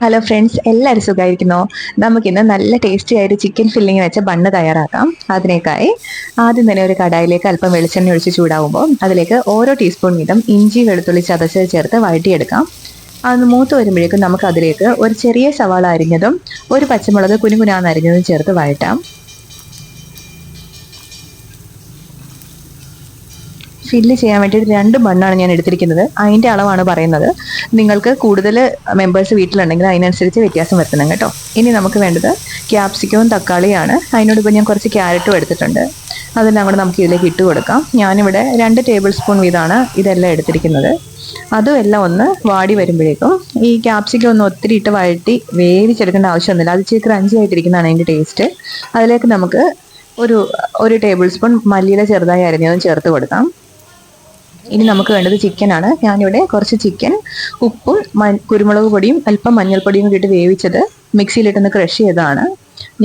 Hello friends എല്ലാവരും സുഖമായിരിക്കുന്നോ നമുക്കിന്ന് നല്ല ടേസ്റ്റി ആയിട്ട് ചിക്കൻ ഫില്ലിങ് വെച്ച ബണ്ണ് തയ്യാറാക്കാം. അതിനേക്കായി ആദ്യം തന്നെ ഒരു കടായിലേക്ക് അല്പം വെളിച്ചെണ്ണ ഒഴിച്ച് ചൂടാവുമ്പോൾ അതിലേക്ക് ഓരോ ടീസ്പൂൺ വീതം ഇഞ്ചി വെളുത്തുള്ളി ചതച്ചത് ചേർത്ത് വഴറ്റിയെടുക്കാം. അതൊന്ന് മൂത്ത് വരുമ്പോഴേക്കും നമുക്ക് അതിലേക്ക് ഒരു ചെറിയ സവാള അരിഞ്ഞതും ഒരു പച്ചമുളക് കുനുകുനാന്ന് അരിഞ്ഞതും ചേർത്ത് വഴറ്റാം. ഫില്ല് ചെയ്യാൻ വേണ്ടിയിട്ട് രണ്ട് മണ്ണാണ് ഞാൻ എടുത്തിരിക്കുന്നത്. അതിന്റെ അളവാണ് പറയുന്നത്. നിങ്ങൾക്ക് കൂടുതൽ മെമ്പേഴ്സ് വീട്ടിലുണ്ടെങ്കിൽ അതിനനുസരിച്ച് വ്യത്യാസം വരുത്തണം കേട്ടോ. ഇനി നമുക്ക് വേണ്ടത് ക്യാപ്സിക്കവും തക്കാളിയാണ്. അതിനോടൊപ്പം ഞാൻ കുറച്ച് ക്യാരറ്റും എടുത്തിട്ടുണ്ട്. അതെല്ലാം കൂടെ നമുക്ക് ഇതിലേക്ക് ഇട്ട് കൊടുക്കാം. ഞാനിവിടെ രണ്ട് ടേബിൾ സ്പൂൺ വീതമാണ് ഇതെല്ലാം എടുത്തിരിക്കുന്നത്. അതും എല്ലാം ഒന്ന് വാടി വരുമ്പോഴേക്കും ഈ ക്യാപ്സിക്കം ഒന്ന് ഒത്തിരി ഇട്ട് വഴറ്റി വേവിച്ചെടുക്കേണ്ട ആവശ്യമൊന്നുമില്ല. അത് ഇച്ചിരി ക്രഞ്ചി ആയിട്ടിരിക്കുന്നതാണ് അതിന്റെ ടേസ്റ്റ് അതിലേക്ക് നമുക്ക് ഒരു ഒരു ടേബിൾ സ്പൂൺ മല്ലിയില ചെറുതായി അരിഞ്ഞതും ചേർത്ത് കൊടുക്കാം. ഇനി നമുക്ക് വേണ്ടത് ചിക്കനാണ് ഞാനിവിടെ കുറച്ച് ചിക്കൻ ഉപ്പും കുരുമുളക് പൊടിയും അല്പം മഞ്ഞൾപ്പൊടിയും കൂടിയിട്ട് വേവിച്ചത് മിക്സിയിലിട്ടൊന്ന് ക്രഷ് ചെയ്തതാണ്.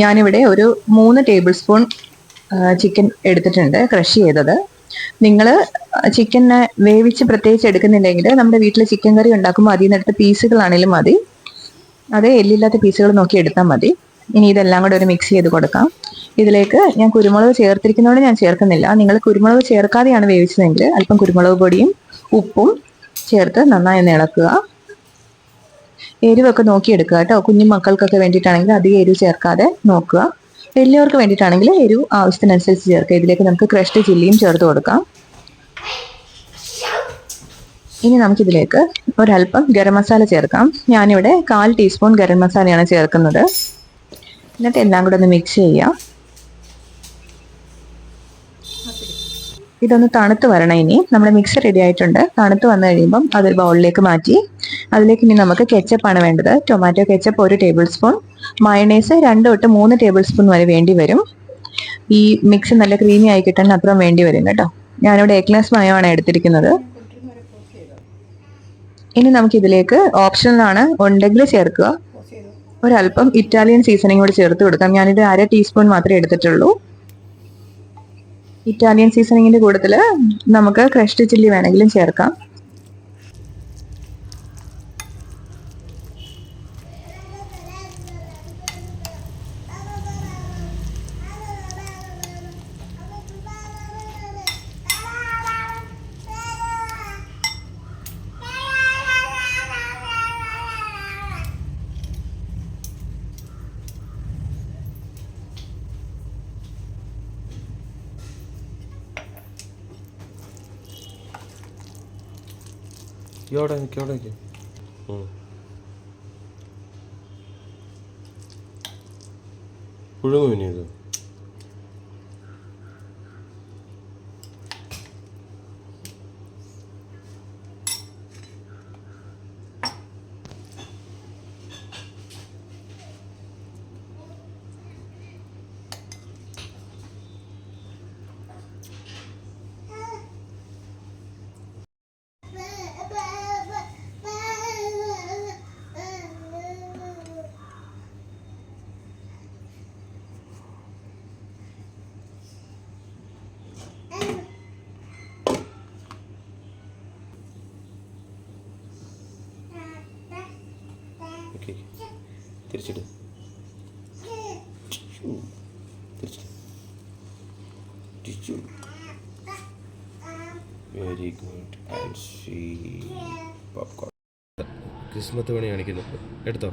ഞാനിവിടെ ഒരു മൂന്ന് ടേബിൾ സ്പൂൺ ചിക്കൻ എടുത്തിട്ടുണ്ട് ക്രഷ് ചെയ്തത്. നിങ്ങൾ ചിക്കനെ വേവിച്ച് പ്രത്യേകിച്ച് എടുക്കുന്നില്ലെങ്കിൽ നമ്മുടെ വീട്ടിൽ ചിക്കൻ കറി ഉണ്ടാക്കുമ്പോൾ അതിൽ നിന്ന് എടുത്ത പീസുകളാണെങ്കിലും മതി. അതേ എല്ലില്ലാത്ത പീസുകൾ നോക്കി എടുത്താൽ മതി. ഇനി ഇതെല്ലാം കൂടെ ഒരു മിക്സ് ചെയ്ത് കൊടുക്കാം. ഇതിലേക്ക് ഞാൻ കുരുമുളക് ചേർത്തിരിക്കുന്നതുകൊണ്ട് ഞാൻ ചേർക്കുന്നില്ല. നിങ്ങൾ കുരുമുളക് ചേർക്കാതെയാണ് വേവിച്ചതെങ്കിൽ അല്പം കുരുമുളക് പൊടിയും ഉപ്പും ചേർത്ത് നന്നായി ഒന്ന് ഇളക്കുക. എരിവൊക്കെ നോക്കിയെടുക്കുക കേട്ടോ. കുഞ്ഞു മക്കൾക്കൊക്കെ വേണ്ടിയിട്ടാണെങ്കിൽ അധികം എരിവ് ചേർക്കാതെ നോക്കുക. വലിയവർക്ക് വേണ്ടിയിട്ടാണെങ്കിൽ എരിവ് ആവശ്യത്തിനനുസരിച്ച് ചേർക്കുക. ഇതിലേക്ക് നമുക്ക് ക്രഷ്ഡ് ചില്ലിയും ചേർത്ത് കൊടുക്കാം. ഇനി നമുക്കിതിലേക്ക് ഒരല്പം ഗരം മസാല ചേർക്കാം. ഞാനിവിടെ കാൽ ടീസ്പൂൺ ഗരം മസാലയാണ് ചേർക്കുന്നത്. എന്നിട്ട് എല്ലാം കൂടെ ഒന്ന് മിക്സ് ചെയ്യാം. ഇതൊന്ന് തണുത്ത് വരണം ഇനി. നമ്മുടെ മിക്സ് റെഡി ആയിട്ടുണ്ട്. തണുത്ത് വന്നു കഴിയുമ്പം അതൊരു ബൗളിലേക്ക് മാറ്റി. അതിലേക്ക് ഇനി നമുക്ക് കെച്ചപ്പാണ് വേണ്ടത്. ടൊമാറ്റോ കെച്ചപ്പ് ഒരു ടേബിൾ സ്പൂൺ മയണൈസ് രണ്ട് തൊട്ട് മൂന്ന് ടേബിൾ സ്പൂൺ വരെ വേണ്ടി വരും. ഈ മിക്സ് നല്ല ക്രീമി ആയി കിട്ടാൻ അത്രയും വേണ്ടി വരും കേട്ടോ. ഞാനിവിടെ എക്ലാസ് മയോ ആണ് എടുത്തിരിക്കുന്നത്. ഇനി നമുക്ക് ഇതിലേക്ക് ഓപ്ഷനിലാണ് ഉണ്ടെങ്കിൽ ചേർക്കുക. ഒരല്പം ഇറ്റാലിയൻ സീസണിംഗ് കൂടി ചേർത്ത് കൊടുക്കാം. ഞാനിത് അര ടീസ്പൂൺ മാത്രമേ എടുത്തിട്ടുള്ളൂ. ഇറ്റാലിയൻ സീസണിങ്ങിന്റെ കൂട്ടത്തിൽ നമുക്ക് ക്രഷ്ഡ് ചില്ലി വേണമെങ്കിലും ചേർക്കാം. നിൽക്ക് ഇവിടെ നിൽക്ക് പുഴുങ്ങു പിന്നെ ഇത്. ഓക്കെ. തിരിച്ചിട്ട് തിരിച്ചിട്ട് തിരിച്ചു very good and she popcorn Christmas പണി കാണിക്കുന്നു. എടുത്തോ?